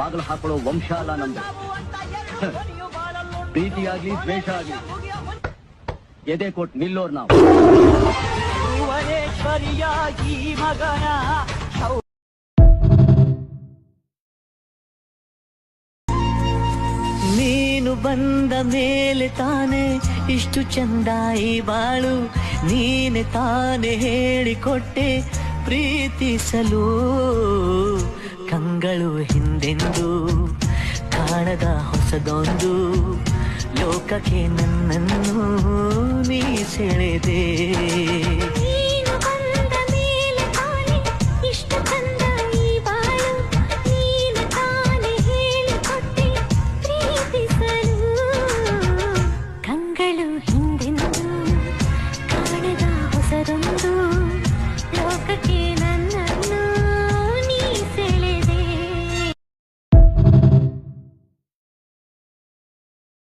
ಬಾಗಿಲು ಹಾಕೊಳ್ಳೋ ವಂಶ ಅಲ್ಲ ನಮ್ದು. ಪ್ರೀತಿಯಾಗ್ಲಿ ದ್ವೇಷ ಆಗ್ಲಿ ಎದೆ ಕೊಟ್ ನಿಲ್ಲೋರ್ ನಾವು. ಭುವನೇಶ್ವರಿಯಾಗಿ ಮಗನ ನೀನು ಬಂದ ಮೇಲೆ ತಾನೆ ಇಷ್ಟು ಚಂದ ಈ ಬಾಳು. ನೀನೆ ತಾನೆ ಹೇಳಿಕೊಟ್ಟೆ ಪ್ರೀತಿಸಲು. ಕಂಗಳು ಹಿಂದೆಂದು ಕಾಣದ ಹೊಸದೊಂದು ಲೋಕಕ್ಕೆ ನನ್ನನ್ನು ನೀ ಸೆಳೆದೆ